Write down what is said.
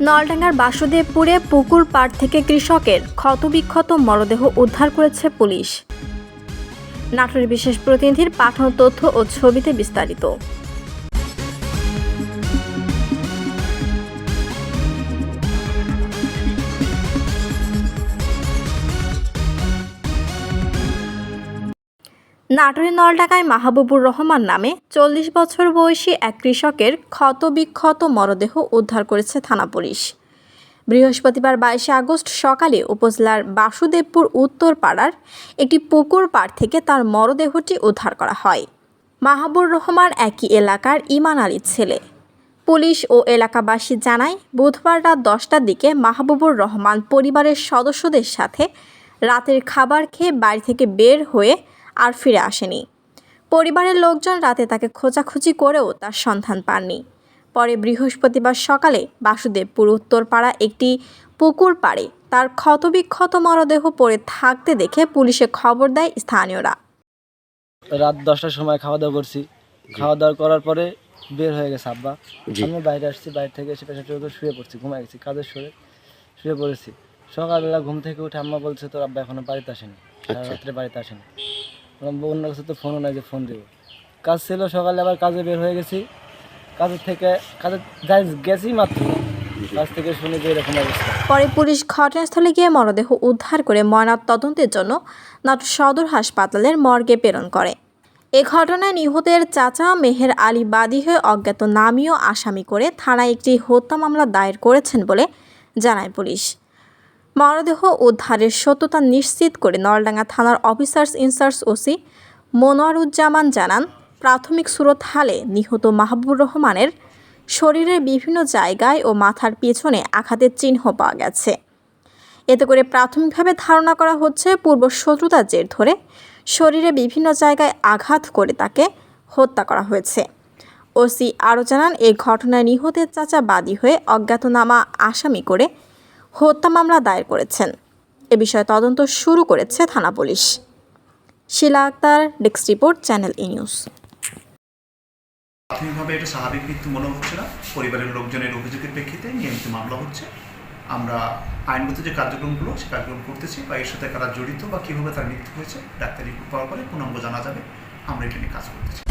নলডাঙ্গার বাসুদেবপুরে পুকুর পাড় থেকে কৃষকের ক্ষতবিক্ষত মরদেহ উদ্ধার করেছে পুলিশ। নাটোরের বিশেষ প্রতিনিধির পাঠানো তথ্য ও ছবিতে বিস্তারিত। নাটোরের নলডাকায় মাহবুবুর রহমান নামে চল্লিশ বছর বয়সী এক কৃষকের ক্ষতবিক্ষত মরদেহ উদ্ধার করেছে থানা পুলিশ। বৃহস্পতিবার বাইশে আগস্ট সকালে উপজেলার বাসুদেবপুর উত্তর পাড়ার একটি পুকুর পাড় থেকে তার মরদেহটি উদ্ধার করা হয়। মাহাবুর রহমান একই এলাকার ইমান আলীর ছেলে। পুলিশ ও এলাকাবাসী জানায়, বুধবার রাত দশটার দিকে মাহবুবুর রহমান পরিবারের সদস্যদের সাথে রাতের খাবার খেয়ে বাড়ি থেকে বের হয়ে আর ফিরে আসেনি। পরিবারের লোকজন রাতে তাকে খোঁজাখুঁজি করেও তার সন্ধান পাননি। পরে বৃহস্পতিবার সকালে বাসুদেবপুর উত্তরপাড়া একটি পুকুর পাড়ে তার ক্ষতবিক্ষত মরদেহ পড়ে থাকতে দেখে পুলিশে খবর দেয় স্থানীয়রা। রাত দশটার সময় খাওয়া দাওয়া করছি। খাওয়া দাওয়া করার পরে বের হয়ে গেছে আব্বা। আমি বাইরে আসছি বাইরে থেকে এসে পেশা করে শুয়ে পড়ছি ঘুমাই গেছি কাজের সরে শুয়ে পড়েছি। সকালবেলা ঘুম থেকে উঠে আম্মা বলছে তোর আব্বা এখনও বাড়িতে আসেনি। আচ্ছা। রাত্রে বাড়িতে আসেনি। অন্য কাছে তো ফোনও নাই যে ফোন দেবো। কাজ ছিল সকালে আবার কাজে বের হয়ে গেছি। কাজের থেকে কাজে যাই গেছি মাত্র কাজ থেকে শুনে যে এরকম অবস্থা। পরে পুলিশ ঘটনাস্থলে গিয়ে মরদেহ উদ্ধার করে ময়নাত তদন্তের জন্য নাটোর সদর হাসপাতালের মর্গে প্রেরণ করে। এ ঘটনায় নিহতের চাচা মেহের আলী বাদী হয়ে অজ্ঞাত নামীয় আসামি করে থানায় একটি হত্যা মামলা দায়ের করেছেন বলে জানায় পুলিশ। মরদেহ উদ্ধারের সত্যতা নিশ্চিত করে নলডাঙ্গা থানার অফিসার্স ইনচার্জ ওসি মনোয়ারুজ্জামান জানান, প্রাথমিক সুরত হালে নিহত মাহবুবুর রহমানের শরীরের বিভিন্ন জায়গায় ও মাথার পেছনে আঘাতের চিহ্ন পাওয়া গেছে। এতে করে প্রাথমিকভাবে ধারণা করা হচ্ছে, পূর্ব শত্রুতার জের ধরে শরীরে বিভিন্ন জায়গায় আঘাত করে তাকে হত্যা করা হয়েছে। ওসি আরও জানান এই ঘটনায় নিহতের চাচা বাদী হয়ে অজ্ঞাতনামা আসামি করে হত্যা মামলা দায়ের করেছেন। এ বিষয়ে তদন্ত শুরু করেছে থানা police. Shila Akter, desk report, Channel i News. প্রাথমিকভাবে এটা স্বাভাবিক মৃত্যু মনে হচ্ছে না। পরিবারের লোকজনের অভিযোগের প্রেক্ষিতে নিয়মিত মামলা হচ্ছে। আমরা আইনগত যে কার্যক্রমগুলো, সে কার্যক্রম করতেছি বা এর সাথে কারা জড়িত বা কীভাবে তার মৃত্যু হয়েছে, ডাক্তারি রিপোর্ট পাওয়ার পরে পূর্ণাঙ্গ জানা যাবে। আমরা এটা নিয়ে কাজ করতেছি।